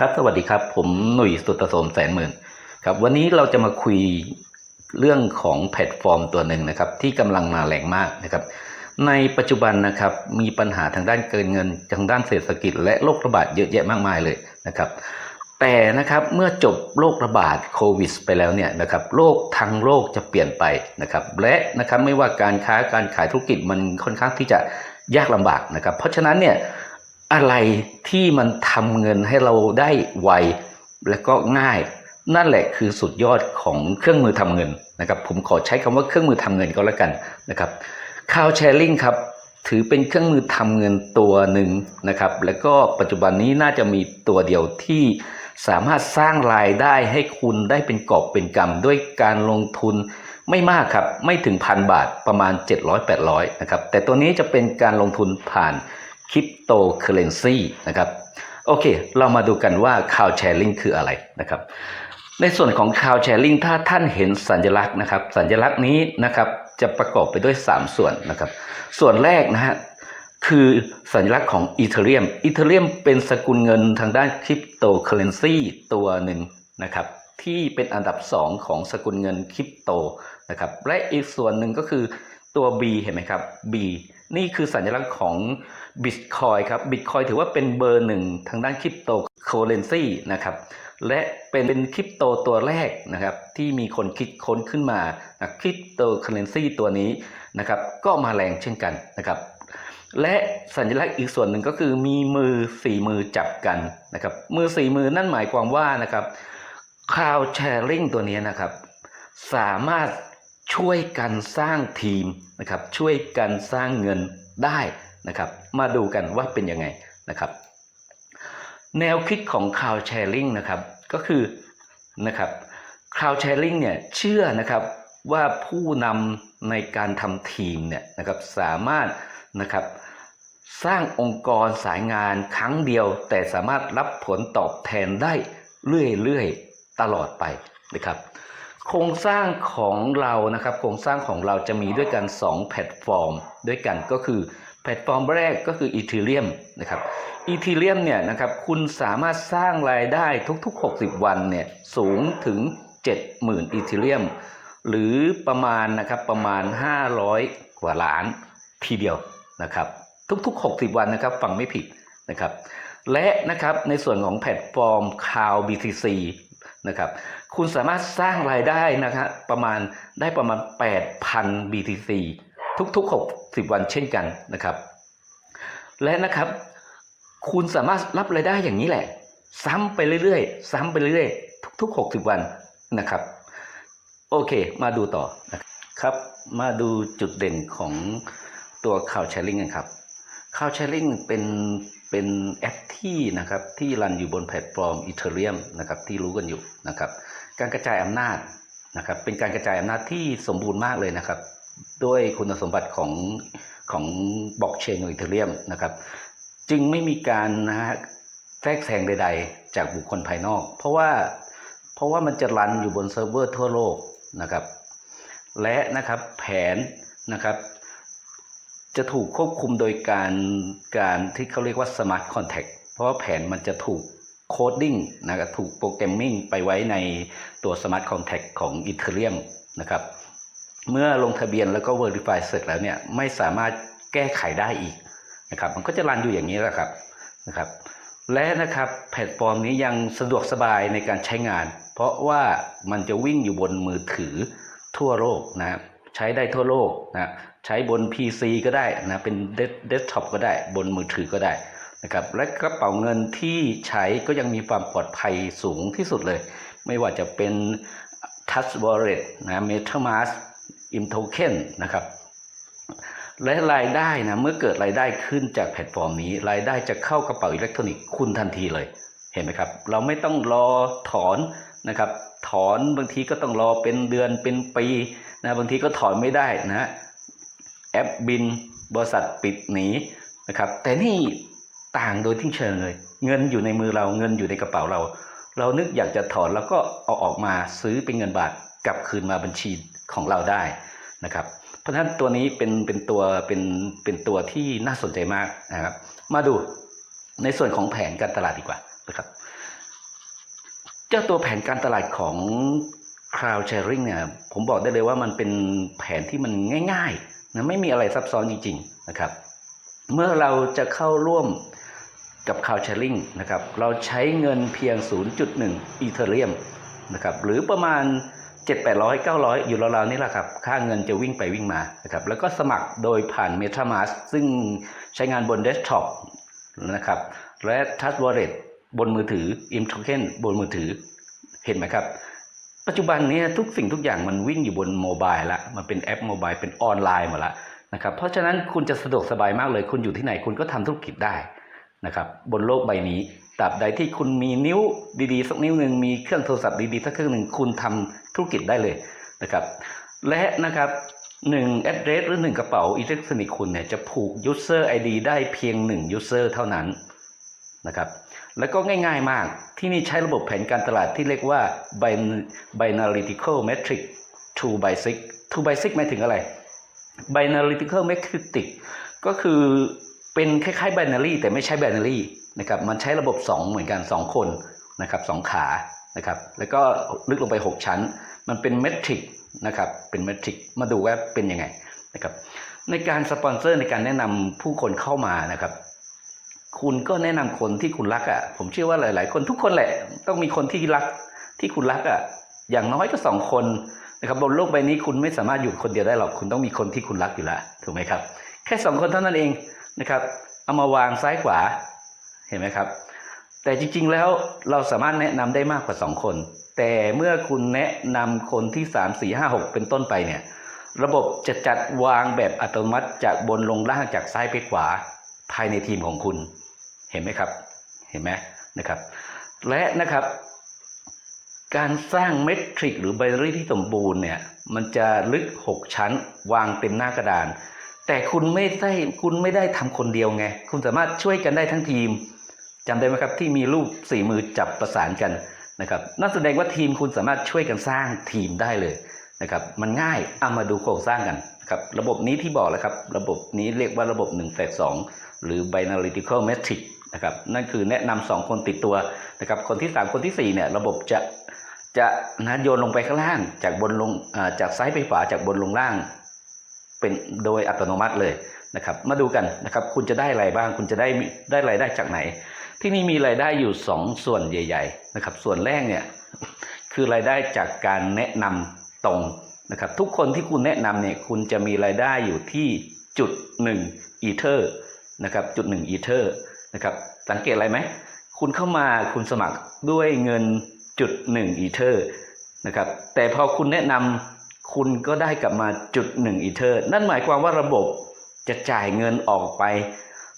ครับสวัสดีครับ ผมหนุ่ยสุตโสมแสนหมื่นครับ วันนี้เราจะมาคุยเรื่องของแพลตฟอร์มตัวหนึ่งนะครับ ที่กำลังมาแรงมากนะครับ ในปัจจุบันนะครับมีปัญหาทางด้านเกินเงินทางด้านเศรษฐกิจ และโรคระบาดเยอะแยะมากมายเลยนะครับ แต่นะครับเมื่อจบโรคระบาดโควิด ไปแล้วเนี่ยนะครับโลกทางโลกจะเปลี่ยนไปนะครับ และนะครับไม่ว่าการค้าการขายธุรกิจมันค่อนข้างที่จะยากลำบากนะครับ เพราะฉะนั้นเนี่ย อะไรที่มันทำเงินให้เราได้ไวและก็ง่าย นั่นแหละคือสุดยอดของเครื่องมือทำเงินนะครับ ผมขอใช้คำว่าเครื่องมือทำเงินก็แล้วกันนะครับคาวแชร์ลิงครับถือเป็นเครื่องมือทำเงินตัวหนึ่งนะครับ แล้วก็ปัจจุบันนี้น่าจะมีตัวเดียวที่สามารถสร้างรายได้ให้คุณได้เป็นกอบเป็นกำด้วยการลงทุนไม่มากครับ ไม่ถึงพันบาทประมาณ 700-800นะครับแต่ตัวนี้จะเป็นการลงทุนผ่าน คริปโตเคอเรนซีนะครับโอเค เรามาดูกันว่าคาวแชร์ลิงคืออะไรนะครับ ในส่วนของ Cloud Sharing ถ้าท่านเห็นสัญลักษณ์นะครับ สัญลักษณ์นี้นะครับจะประกอบไปด้วย 3 ส่วนนะครับ ส่วนแรกนะฮะคือสัญลักษณ์ของ Ethereum Ethereum เป็นสกุลเงินทางด้านคริปโตเคอเรนซีตัวหนึ่งนะครับที่เป็นอันดับ 2 ของสกุลเงินคริปโตนะครับและอีกส่วนหนึ่งก็คือตัว B เห็นไหมครับ B นี่คือสัญลักษณ์ของ Bitcoin ครับ Bitcoin ถือว่าเป็นเบอร์หนึ่งทางด้านคริปโตเคอเรนซีนะครับและเป็นเป็นคริปโตตัวแรกนะครับที่มีคนคิดค้นขึ้นมาคริปโตเคอเรนซีตัวนี้นะครับก็มาแรงเช่นกันนะครับและสัญลักษณ์อีกส่วนหนึ่งก็คือมีมือสี่มือจับกันนะครับมือสี่มือนั่นหมายความว่านะครับคาวแชร์ลิงตัวนี้นะครับสามารถ ช่วยกันสร้างทีมนะครับช่วยกันสร้างเงินได้นะครับมาดูกันว่าเป็นยังไงนะครับแนวคิดของ Cloud Sharing นะครับก็คือนะครับ Cloud Sharing เนี่ยเชื่อนะครับว่าผู้นำในการทำทีมเนี่ยนะครับสามารถนะครับสร้างองค์กรสายงานครั้งเดียว แต่สามารถรับผลตอบแทนได้เรื่อยๆ ตลอดไปนะครับ โครงสร้างของเรานะครับ โครงสร้างของเราจะมีด้วยกัน 2 แพลตฟอร์ม ด้วยกันก็คือแพลตฟอร์มแรกก็คือ Ethereum นะครับอีทีเรียมเนี่ยนะครับคุณสามารถสร้างรายได้ทุกๆ 60 วันเนี่ยสูงถึง 70,000อีทีเรียมหรือประมาณนะครับประมาณ 500 กว่าล้านทีเดียวนะครับทุกๆ 60 วันนะครับฟังไม่ผิดนะครับและนะครับในส่วนของแพลตฟอร์ม Cloud BTC นะครับ คุณสามารถสร้างรายได้นะครับประมาณได้ประมาณ 8,000 BTC ทุกๆ 60 วันเช่นกันนะครับ และนะครับคุณสามารถรับรายได้อย่างนี้แหละ ซ้ำไปเรื่อยๆ ซ้ำไปเรื่อยๆ ทุก ๆ 60 วันนะครับ โอเค มาดูต่อนะครับ มาดูจุดเด่นของตัว Cloud Sharing กันครับ Cloud Sharing เป็นเป็นแอปที่นะครับที่รันอยู่บนแพลตฟอร์ม Ethereum นะครับที่รู้กันอยู่นะครับ การกระจายอำนาจนะครับเป็นการกระจายอำนาจที่สมบูรณ์มากเลยนะครับ ด้วยคุณสมบัติของของบล็อกเชนของ Ethereum นะครับ จึงไม่มีการนะฮะแทรกแซงใด ๆ จากบุคคลภายนอก เพราะว่าเพราะว่ามันจะรันอยู่บนเซิร์ฟเวอร์ทั่วโลกนะครับ และนะครับแผนนะครับ จะถูกควบคุมโดยการการที่เขาเรียกว่า Smart Contract เพราะว่าแผนมันจะถูกโคดดิ้งนะครับถูกโปรแกรมมิ่งไปไว้ในตัว Smart Contract ของ Ethereum นะครับเมื่อลงทะเบียนแล้วก็ Verify เสร็จแล้วเนี่ยไม่สามารถแก้ไขได้อีกนะครับมันก็จะรันอยู่อย่างนี้แหละครับนะครับและนะครับแพลตฟอร์มนี้ยังสะดวกสบายในการใช้งาน เพราะว่ามันจะวิ่งอยู่บนมือถือทั่วโลกนะครับ ใช้ได้ทั่วโลกนะใช้บน PC ก็ได้นะเป็นเดสก์ท็อปก็ได้บนมือถือก็ได้นะครับและกระเป๋าเงินที่ใช้ก็ยังมีความปลอดภัยสูงที่สุดเลย ไม่ว่าจะเป็น Touch Wallet นะ MetaMask i m Token นะครับและรายได้นะเมื่อเกิดรายได้ขึ้นจากแพลตฟอร์มนี้ รายได้จะเข้ากระเป๋าอิเล็กทรอนิกส์คุณทันทีเลยเห็นไหมครับ เราไม่ต้องรอถอนนะครับ ถอนบางทีก็ต้องรอเป็นเดือนเป็นปี นะบางทีก็ถอนไม่ได้นะแอปบินบริษัทปิดหนีนะครับ แต่นี่ต่างโดยทิ้งเชิงเลย เงินอยู่ในมือเราเงินอยู่ในกระเป๋าเรา เรานึกอยากจะถอนแล้วก็เอาออกมาซื้อเป็นเงินบาทกลับคืนมาบัญชีของเราได้นะครับ เพราะฉะนั้นตัวนี้เป็นเป็นตัวเป็นเป็นตัวที่น่าสนใจมากนะครับ มาดูในส่วนของแผนการตลาดดีกว่านะครับ เจ้าตัวแผนการตลาดของ Cloud Sharing เนี่ยผมบอกได้เลยว่ามันเป็นแผนที่มันง่ายๆนะไม่มีอะไรซับซ้อนจริงๆนะครับ เมื่อเราจะเข้าร่วมกับ Cloud Sharing นะครับเราใช้เงินเพียง 0.1 อีเทเรียมนะครับหรือประมาณ 7 800 900 อยู่ราวๆนี่แหละครับ ค่าเงินจะวิ่งไปวิ่งมานะครับแล้วก็สมัครโดยผ่าน MetaMask ซึ่งใช้งานบนเดสก์ท็อปนะครับและ Touch Wallet บนมือถือ i m Token บนมือถือเห็นไหมครับ ปัจจุบันนี้ทุกสิ่งทุกอย่างมันวิ่งอยู่บนโมบายละมันเป็นแอปโมบายเป็นออนไลน์หมดละนะครับเพราะฉะนั้นคุณจะสะดวกสบายมากเลย คุณอยู่ที่ไหนคุณก็ทำธุรกิจได้นะครับบนโลกใบนี้ตราบใดที่คุณมีนิ้วดีๆสักนิ้วหนึ่งมีเครื่องโทรศัพท์ดีๆสักเครื่องหนึ่งคุณทำธุรกิจได้เลยนะครับและนะครับหนึ่ง address หรือหนึ่งกระเป๋าอิเล็กทรอนิกส์คุณเนี่ยจะผูก user ID ได้เพียงหนึ่ง user เท่านั้นนะครับ แล้วก็ง่ายๆมากที่นี่ใช้ระบบแผนการตลาดที่เรียกว่า binarytical metric 2 by 6 2 by 6หมายถึงอะไร binarytical metric ก็คือเป็นคล้ายๆ binary แต่ไม่ใช่ binary นะครับมันใช้ระบบ 2 เหมือนกัน 2 คนนะครับสองขานะครับแล้วก็ลึกลงไป 6 ชั้น มันเป็นเมทริกนะครับเป็นเมทริกมาดูว่าเป็นยังไงนะครับในการสปอนเซอร์ในการแนะนำผู้คนเข้ามานะครับ คุณก็แนะนำคนที่คุณรักอะ่ะ ผมเชื่อว่าหลาย ๆ คนทุกคนแหละ ต้องมีคนที่รักที่คุณรักอะ่ะ อย่างน้อยก็สองคนนะครับบนโลกใบนี้คุณไม่สามารถอยู่คนเดียวได้หรอกคุณต้องมีคนที่คุณรักอยู่แล้วถูกไหมครับ แค่สองคนเท่านั้นเองนะครับ เอามาวางซ้ายขวาเห็นไหมครับ แต่จริง ๆ แล้วเราสามารถแนะนำได้มากกว่าสองคน แต่เมื่อคุณแนะนำคนที่สามสี่ห้าหกเป็นต้นไปเนี่ย ระบบจะจัดวางแบบอัตโนมัติจากบนลงล่างจากซ้ายไปขวาภายในทีมของคุณ เห็นไหมครับ เห็นไหมนะครับ และนะครับ การสร้างเมทริกหรือไบนรี่ที่สมบูรณ์เนี่ยมันจะลึก 6 ชั้น วางเต็มหน้ากระดาน แต่คุณไม่ได้คุณไม่ได้ทำคนเดียวไง คุณสามารถช่วยกันได้ทั้งทีมจำได้ไหมครับที่มีรูปสี่มือจับประสานกันนะครับนั่นแสดงว่าทีมคุณสามารถช่วยกันสร้างทีมได้เลยนะครับมันง่ายเอามาดูโครงสร้างกันนะครับระบบนี้ที่บอกแล้วครับ ระบบนี้เรียกว่าระบบ1 8 2หรือ binarytical metric นะครับนั่นคือแนะนำสองคนติดตัวนะครับคนที่ 3 คนทีสี่ 4 เนี่ยระบบจะจะนะโยนลงไปข้างล่าง จากบนลงจากซ้ายไปขวาจากบนลงล่าง เป็นโดยอัตโนมัติเลยนะครับมาดูกันนะครับคุณจะได้อะไรบ้างคุณจะได้ได้รายได้จากไหน ที่นี่มีรายได้อยู่ 2 ส่วนใหญ่ ๆ นะครับ ส่วนแรกเนี่ยคือรายได้จากการแนะนำตรงนะครับทุกคนที่คุณแนะนำเนี่ยคุณจะมีรายได้อยู่ที่จุด1อีเทอร์นะครับจุด1อีเทอร์ นะครับสังเกตอะไรไหมคุณเข้ามาคุณสมัครด้วยเงินจุด1อีเทอร์นะครับแต่พอคุณแนะนำคุณก็ได้กลับมาจุด1อีเทอร์นั่นหมายความว่าระบบจะจ่ายเงินออกไป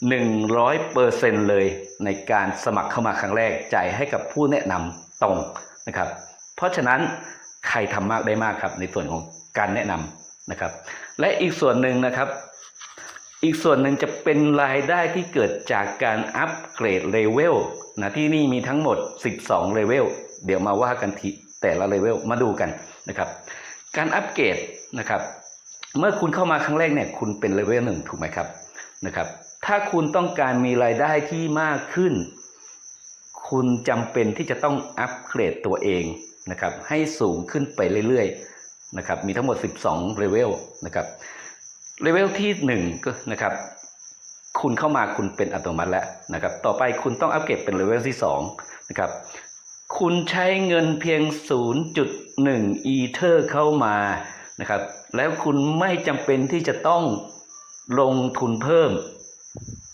100เปอร์เซ็นเลยในการสมัครเข้ามาครั้งแรกจ่ายให้กับผู้แนะนำตรงนะครับ เพราะฉะนั้นใครทำมากได้มากครับในส่วนของการแนะนำนะครับ และอีกส่วนหนึ่งนะครับ อีกส่วนหนึ่งจะเป็นรายได้ที่เกิดจากการอัปเกรดเลเวลนะที่นี่มีทั้งหมด 12 เลเวลเดี๋ยวมาว่ากันทีแต่ละเลเวลมาดูกันนะครับการอัปเกรดนะครับเมื่อคุณเข้ามาครั้งแรกเนี่ยคุณเป็นเลเวลหนึ่งถูกไหมครับนะครับถ้าคุณต้องการมีรายได้ที่มากขึ้น คุณจำเป็นที่จะต้องอัปเกรดตัวเองนะครับให้สูงขึ้นไปเรื่อยๆนะครับมีทั้งหมด 12 เลเวลนะครับ เลเวลที่1ก็นะครับคุณเข้ามาคุณเป็นอัตโนมัติแล้วนะครับ ต่อไปคุณต้องอัปเกรดเป็นเลเวลที่2นะครับ คุณใช้เงินเพียง 0.1 อีเทอร์เข้ามานะครับ แล้วคุณไม่จำเป็นที่จะต้องลงทุนเพิ่ม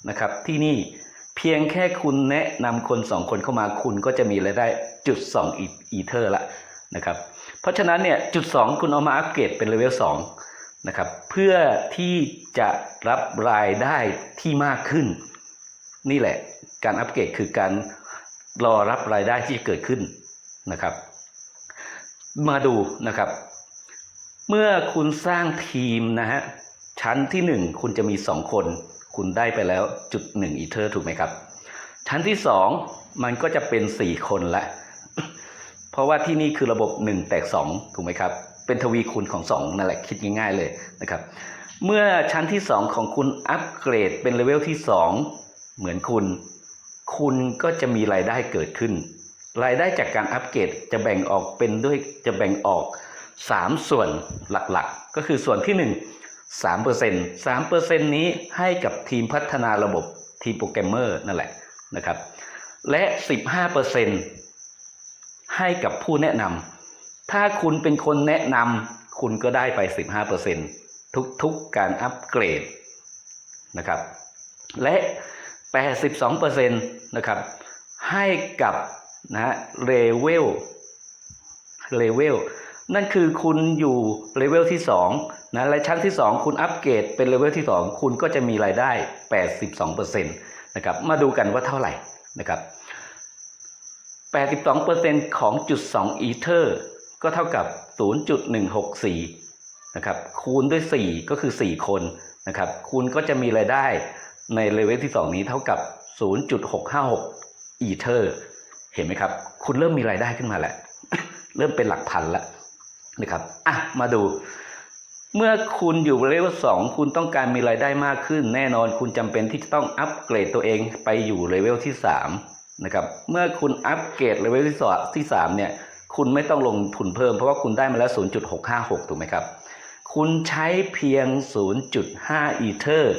นะครับ ที่นี่เพียงแค่คุณแนะนำคนสองคนเข้ามาคุณก็จะมีรายได้จุด2อีอีเทอร์ละนะครับ เพราะฉะนั้นเนี่ยจุด2คุณเอามาอัปเกรดเป็นเลเวล2 นะครับเพื่อที่จะรับรายได้ที่มากขึ้น นี่แหละการอัปเกรดคือการรอรับรายได้ที่จะเกิดขึ้นนะครับ มาดูนะครับ เมื่อคุณสร้างทีมนะฮะชั้นที่ 1 คุณจะมี 2 คน คุณได้ไปแล้วจุด1อีเทอร์ถูกไหมครับ ชั้นที่ 2 มันก็จะเป็น 4 คนละ เพราะว่าที่นี่คือระบบ 1 แตก 2 ถูกไหมครับ เป็นทวีคูณของ2นั่นแหละคิดง่ายๆเลยนะครับ เมื่อชั้นที่ 2 ของคุณอัปเกรดเป็นเลเวลที่ 2 เหมือนคุณ คุณก็จะมีรายได้เกิดขึ้น รายได้จากการอัปเกรดจะแบ่งออกเป็นด้วยจะแบ่งออก 3 ส่วนหลักๆ ก็คือส่วนที่ 1 3% 3%นี้ให้กับทีมพัฒนาระบบทีมโปรแกรมเมอร์นั่นแหละนะครับ และ 15%ให้กับผู้แนะนำ ถ้าคุณเป็นคนแนะนำคุณก็ได้ไป 15%ทุกๆการอัปเกรดนะครับ และ 82%นะครับ ให้กับนะฮะเลเวลเลเวลนั่นคือคุณอยู่เลเวลที่2นะและชั้นที่ 2 คุณอัปเกรดเป็นเลเวลที่ 2 คุณก็จะมีรายได้ 82%นะครับมาดูกันว่าเท่าไหร่นะครับ 82%ของจุด2อีเทอร์ ก็เท่ากับ 0.164 นะครับ คูณด้วย 4 ก็คือ 4 คนนะครับ คุณก็จะมีรายได้ในเลเวลที่ 2 นี้เท่ากับ 0.656 อีเทอร์ เห็นไหมครับ คุณเริ่มมีรายได้ขึ้นมาแล้ว เริ่มเป็นหลักพันแล้วนะครับ อะ มาดู เมื่อคุณอยู่เลเวลสองคุณต้องการมีรายได้มากขึ้น แน่นอนคุณจำเป็นที่จะต้องอัปเกรดตัวเองไปอยู่เลเวลที่สามนะครับ เมื่อคุณอัปเกรดเลเวลที่สองที่สามเนี่ย คุณไม่ต้องลงทุนเพิ่มเพราะว่าคุณได้มาแล้ว 0.656 ถูกไหมครับ คุณใช้เพียง 0.5 อีเทอร์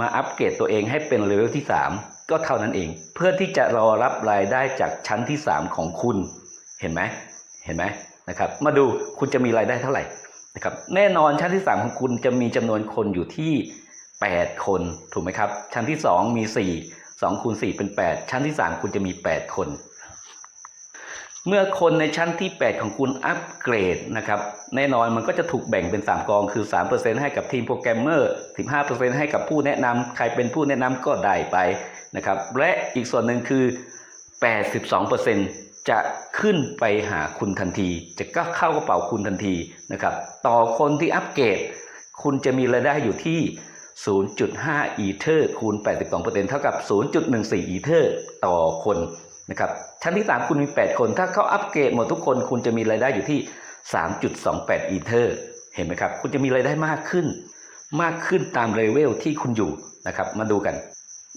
มาอัปเกรดตัวเองให้เป็นเลเวลที่ 3 ก็เท่านั้นเอง เพื่อที่จะรอรับรายได้จากชั้นที่ 3 ของคุณ เห็นไหม เห็นไหมนะครับ มาดูคุณจะมีรายได้เท่าไหร่นะครับ แน่นอนชั้นที่ 3 ของคุณจะมีจำนวนคนอยู่ที่ 8 คน ถูกไหมครับ ชั้นที่ 2 มี 4 2คูณ4เป็น 8 ชั้นที่ 3 คุณจะมี 8 คน เมื่อคนในชั้นที่ 8 ของคุณอัปเกรดนะครับแน่นอนมันก็จะถูกแบ่งเป็น 3 กองคือ 3%ให้กับทีมโปรแกรมเมอร์ 15%ให้กับผู้แนะนำใครเป็นผู้แนะนำก็ได้ไปนะครับและอีกส่วนหนึ่งคือ 82%จะขึ้นไปหาคุณทันที จะก็เข้ากระเป๋าคุณทันทีนะครับต่อคนที่อัปเกรด คุณจะมีรายได้อยู่ที่ 0.5 อีเทอร์คูณ 82%เท่ากับ 0.14 อีเทอร์ต่อคน นะครับชั้นที่ 3 คุณมี 8 คน ถ้าเขาอัปเกรดหมดทุกคน คุณจะมีรายได้อยู่ที่ 3.28 อีเทอร์ เห็นไหมครับ คุณจะมีรายได้มากขึ้น มากขึ้นตามเลเวลที่คุณอยู่นะครับ มาดูกัน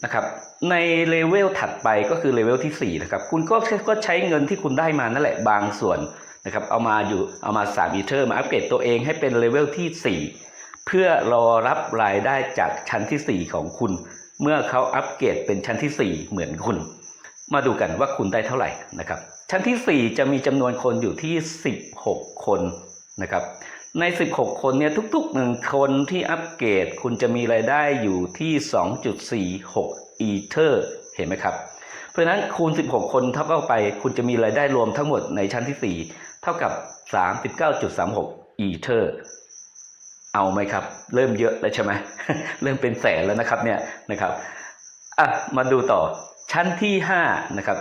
นะครับ ในเลเวลถัดไปก็คือเลเวลที่4นะครับ คุณก็ก็ใช้เงินที่คุณได้มานั่นแหละบางส่วนนะครับ เอามาอยู่ เอามา3อีเทอร์ มาอัปเกรดตัวเองให้เป็นเลเวลที่ 4 เพื่อรอรับรายได้จากชั้นที่ 4 ของคุณ เมื่อเขาอัปเกรดเป็นชั้นที่ 4 เหมือนคุณ มาดูกันว่าคุณได้เท่าไหร่นะครับ ชั้นที่ 4 จะมีจำนวนคนอยู่ที่ 16 คนนะครับ ใน 16 คนเนี่ยทุกๆ1คนที่อัปเกรดคุณจะมีรายได้อยู่ที่ 2.46 อีเทอร์เห็นไหมครับ เพราะฉะนั้นคูณ 16 คนเท่ากับไป คุณจะมีรายได้รวมทั้งหมดในชั้นที่ 4 เท่ากับ 39.36 อีเทอร์เอาไหมครับ เริ่มเยอะแล้วใช่ไหมเริ่มเป็นแสนแล้วนะครับเนี่ยนะครับอะมาดูต่อ ชั้นที่5นะครับ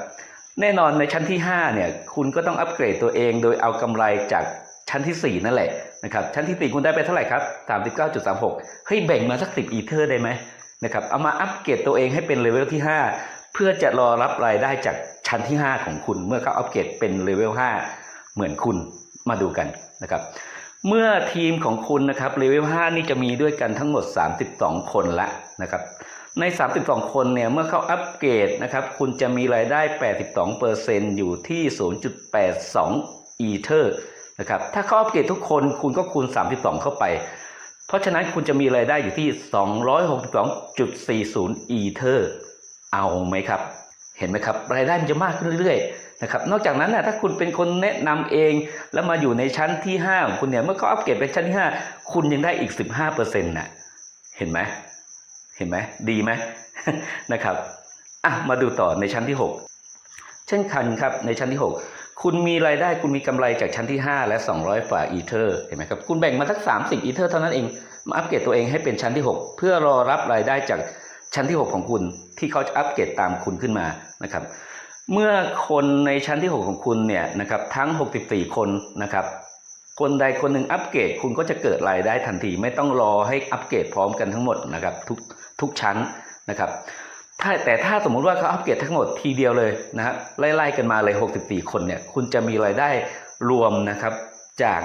แน่นอนในชั้นที่5เนี่ยคุณก็ต้องอัปเกรดตัวเองโดยเอากำไรจากชั้นที่ 4 นั่นแหละนะครับชั้นที่ 4 คุณได้ไปเท่าไหร่ครับ 39.36 เฮ้ยแบ่งมาสัก 10 อีเทอร์ได้ไหมนะครับเอามาอัปเกรดตัวเองให้เป็นเลเวลที่ 5 เพื่อจะรอรับรายได้จากชั้นที่ 5 ของคุณ เมื่อเขาอัปเกรดเป็นเลเวล5เหมือนคุณมาดูกันนะครับเมื่อทีมของคุณนะครับเลเวล5นี่จะมีด้วยกันทั้งหมด 32 คนละนะครับ ใน 32 คนเนี่ย เมื่อเขาอัปเกรดนะครับ คุณจะมีรายได้ 82%อยู่ที่ 0.82 อีเทอร์นะครับ ถ้าเขาอัปเกรดทุกคนคุณก็คูณ 32 เข้าไป เพราะฉะนั้นคุณจะมีรายได้อยู่ที่ 262.40 อีเทอร์ เอาไหมครับ เห็นไหมครับ รายได้มันจะมากขึ้นเรื่อยๆนะครับ นอกจากนั้นนะถ้าคุณเป็นคนแนะนำเองแล้วมาอยู่ในชั้นที่5ของคุณเนี่ย เมื่อเขาอัปเกรดเป็นชั้นที่ 5 คุณยังได้อีก 15%น่ะเห็นไหม เห็นไหมดีไหมนะครับอะมาดูต่อในชั้นที่ 6 เช่นกันครับในชั้นที่ 6 คุณมีรายได้คุณมีกำไรจากชั้นที่ 5 และ 200ฝ่าอีเทอร์เห็นไหมครับคุณแบ่งมาสัก 30 อีเทอร์เท่านั้นเองมาอัปเกรดตัวเองให้เป็นชั้นที่ 6 เพื่อรอรับรายได้จากชั้นที่ 6 ของคุณที่เขาจะอัปเกรดตามคุณขึ้นมานะครับเมื่อคนในชั้นที่ 6 ของคุณเนี่ยนะครับทั้ง 64 คนนะครับคนใดคนหนึ่งอัปเกรดคุณก็จะเกิดรายได้ทันที ไม่ต้องรอให้อัปเกรดพร้อมกันทั้งหมดนะครับทุก ทุกชั้นนะครับถ้าแต่ถ้าสมมุติว่าเขาอัปเกรดทั้งหมดทีเดียวเลยนะครับไล่ๆกันมาเลย 64 คนเนี่ยคุณจะมีรายได้รวมนะครับจาก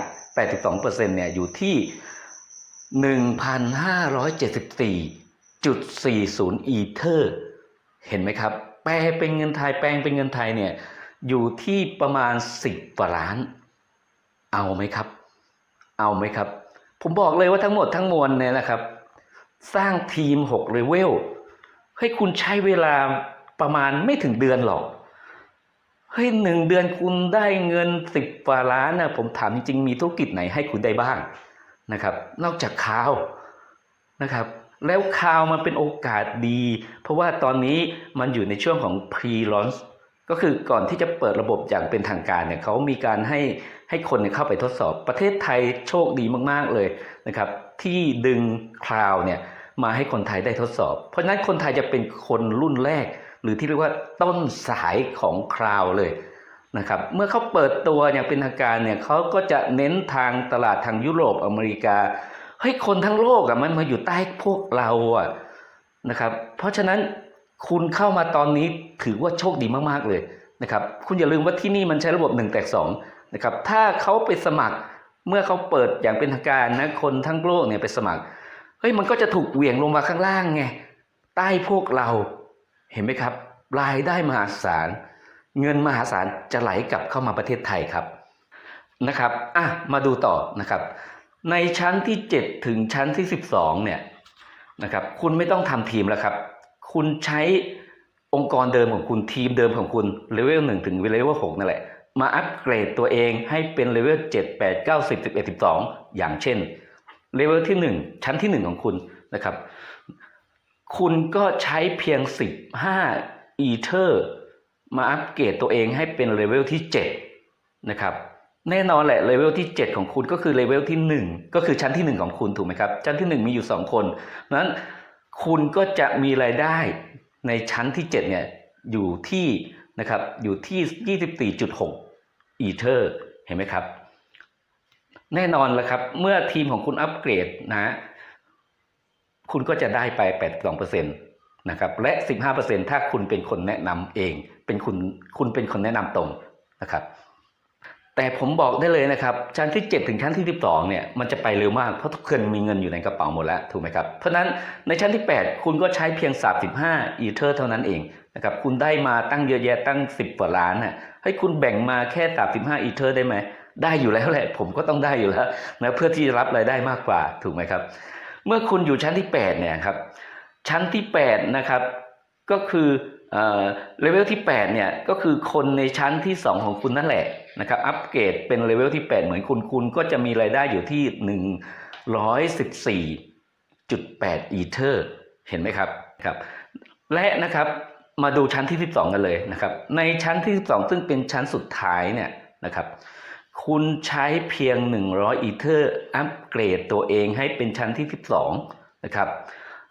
82%เนี่ยอยู่ที่ 1,574.40 อีเทอร์ เห็นไหมครับ แปลเป็นเงินไทยแปลงเป็นเงินไทยเนี่ยอยู่ที่ประมาณ 10กว่าล้าน เอาไหมครับ เอาไหมครับ ผมบอกเลยว่าทั้งหมดทั้งมวลเนี่ยนะครับ สร้างทีม6เลเวลให้คุณใช้เวลาประมาณไม่ถึงเดือนหรอกเฮ้ยหนึ่งเดือนคุณได้เงินสิบกว่าล้านนะผมถามจริงๆมีธุรกิจไหนให้คุณได้บ้างนะครับ นอกจากข่าวนะครับ แล้วข่าวมันเป็นโอกาสดี เพราะว่าตอนนี้มันอยู่ในช่วงของ pre-launch ก็คือก่อนที่จะเปิดระบบอย่างเป็นทางการเนี่ยเขามีการให้ให้คนเนี่ยเข้าไปทดสอบประเทศไทยโชคดีมาก ๆเลยนะครับ ที่ดึงคลาวเนี่ย มาให้คนไทยได้ทดสอบ เพราะฉะนั้นคนไทยจะเป็นคนรุ่นแรก หรือที่เรียกว่าต้นสายของคลาวเลยนะครับเมื่อเขาเปิดตัวอย่างเป็นทางการเนี่ยเขาก็จะเน้นทางตลาดทางยุโรปอเมริกาเฮ้ยคนทั้งโลกอะมันมาอยู่ใต้พวกเราอะนะครับเพราะฉะนั้นคุณเข้ามาตอนนี้ถือว่าโชคดีมากๆเลยนะครับคุณอย่าลืมว่าที่นี่มันใช้ระบบ1แตก2นะครับถ้าเขาไปสมัครเมื่อเขาเปิดอย่างเป็นทางการนะคนทั้งโลกเนี่ยไปสมัคร เฮ้ยมันก็จะถูกเหวี่ยงลงมาข้างล่างไงใต้พวกเราเห็นไหมครับ รายได้มหาศาล เงินมหาศาลจะไหลกลับเข้ามาประเทศไทยครับนะครับอะมาดูต่อนะครับ ในชั้นที่ 7 ถึงชั้นที่ 12เนี่ยนะครับคุณไม่ต้องทำทีมแล้วครับ คุณใช้องค์กรเดิมของคุณทีมเดิมของคุณเลเวล1ถึงเลเวล6นั่นแหละ มาอัปเกรดตัวเองให้เป็นเลเวล7 8 9 10 11 12อย่างเช่น เลเวลที่ 1 ชั้นที่ 1 ของคุณนะครับ คุณก็ใช้เพียง 15อีเทอร์มาอัปเกรดตัวเองให้เป็นเลเวลที่ 7 นะครับแน่นอนแหละเลเวลที่ 7 ของคุณก็คือเลเวลที่ 1 ก็คือชั้นที่ 1 ของคุณถูกไหมครับ ชั้นที่ 1 มีอยู่ 2 คนนั้นคุณก็จะมีรายได้ในชั้นที่ 7 เนี่ยอยู่ที่นะครับอยู่ที่ 24.6อีเทอร์เห็นไหมครับ แน่นอนแล้วครับ เมื่อทีมของคุณอัปเกรดนะ คุณก็จะได้ไป 82%นะครับ และ 15%ถ้าคุณเป็นคนแนะนำเอง เป็นคุณ คุณเป็นคนแนะนำตรงนะครับ แต่ผมบอกได้เลยนะครับ ชั้นที่ 7 ถึงชั้นที่ 12 เนี่ย มันจะไปเร็วมาก เพราะทุกคนมีเงินอยู่ในกระเป๋าหมดแล้ว ถูกไหมครับ เพราะนั้นในชั้นที่ 8 คุณก็ใช้เพียง 35 อีเทอร์เท่านั้นเองนะครับ คุณได้มาตั้งเยอะแยะตั้ง 10กว่าล้านน่ะให้คุณแบ่งมาแค่ 35 อีเทอร์ได้ไหม ได้อยู่แล้วแหละ ผมก็ต้องได้อยู่แล้วนะเพื่อที่จะรับรายได้มากกว่าถูกไหมครับ เมื่อคุณอยู่ชั้นที่8เนี่ยครับชั้นที่8นะครับก็คือเลเวลที่8เนี่ยก็คือคนในชั้นที่ 2 ของคุณนั่นแหละนะครับอัปเกรดเป็นเลเวลที่ 8 เหมือนคุณคุณก็จะมีรายได้อยู่ที่ 114.8 อีเทอร์เห็นไหมครับครับ และนะครับมาดูชั้นที่ 12 กันเลยนะครับในชั้นที่ 12 ซึ่งเป็นชั้นสุดท้ายเนี่ยนะครับ คุณใช้เพียง 100อีเทอร์อัปเกรดตัวเองให้เป็นชั้นที่ 12 นะครับ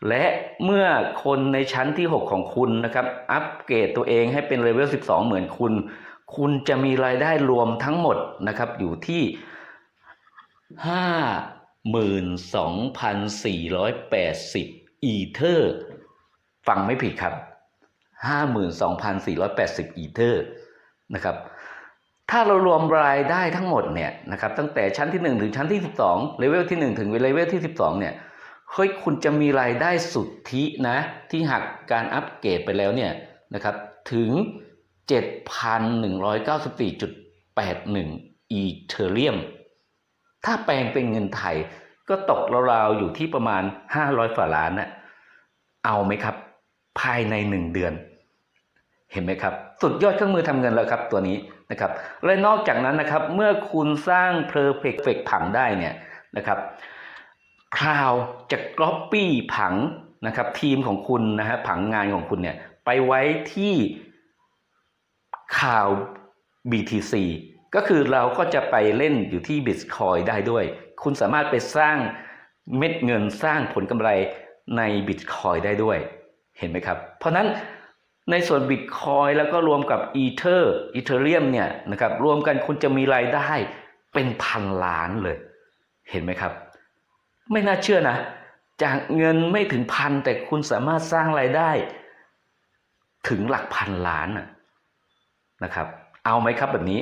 และเมื่อคนในชั้นที่ 6 ของคุณนะครับ อัปเกรดตัวเองให้เป็นเลเวล 12 เหมือนคุณ คุณจะมีรายได้รวมทั้งหมดนะครับ อยู่ที่ 52,480 อีเทอร์ฟังไม่ผิดครับ 52,480 อีเทอร์นะครับ ถ้าเรารวมรายได้ทั้งหมดเนี่ยนะครับตั้งแต่ชั้นที่ 1 ถึงชั้นที่ 12เลเวลที่ 1 ถึงเลเวลที่ 12เนี่ยเฮ้ยคุณจะมีรายได้สุทธินะที่หักการอัปเกรดไปแล้วเนี่ยนะครับถึง 7,194.81 อีเทเรียม ถ้าแปลงเป็นเงินไทยก็ตกราวๆอยู่ที่ประมาณ 500ฝ่าล้านนะเอาไหมครับ ภายใน 1 เดือน เห็นไหมครับ สุดยอดเครื่องมือทำเงินแล้วครับตัวนี้นะครับและนอกจากนั้นนะครับเมื่อคุณสร้าง perfect ผังได้เนี่ยนะครับคราวจะ copy ผังนะครับทีมของคุณนะฮะผังงานของคุณเนี่ยไปไว้ที่ข่าว BTC ก็คือเราก็จะไปเล่นอยู่ที่ Bitcoin ได้ด้วย คุณสามารถไปสร้างเม็ดเงินสร้างผลกำไรใน Bitcoin ได้ด้วย เห็นไหมครับ เพราะนั้น ในส่วน Bitcoin แล้วก็รวมกับ Ether Ethereum เนี่ยนะครับรวมกันคุณจะมีรายได้เป็นพันล้านเลย เห็นไหมครับ ไม่น่าเชื่อนะ จากเงินไม่ถึงพันแต่คุณสามารถสร้างรายได้ ถึงหลักพันล้านนะครับ เอาไหมครับแบบนี้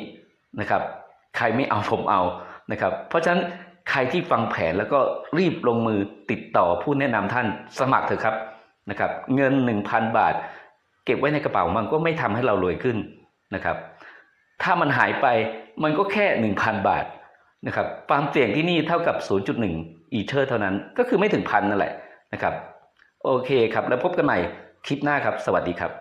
นะครับ ใครไม่เอาผมเอานะครับ เพราะฉะนั้นใครที่ฟังแผนแล้วก็รีบลงมือติดต่อผู้แนะนำท่านสมัครเถอะครับนะครับ เงิน 1,000 บาท เก็บไว้ในกระเป๋ามันก็ไม่ทำให้เรารวยขึ้นนะครับ ถ้ามันหายไปมันก็แค่ 1,000 บาทนะครับความเสี่ยงที่นี่เท่ากับ 0.1 อีเทอร์เท่านั้นก็คือไม่ถึงพันนั่นแหละนะครับ โอเคครับ แล้วพบกันใหม่คลิปหน้าครับ สวัสดีครับ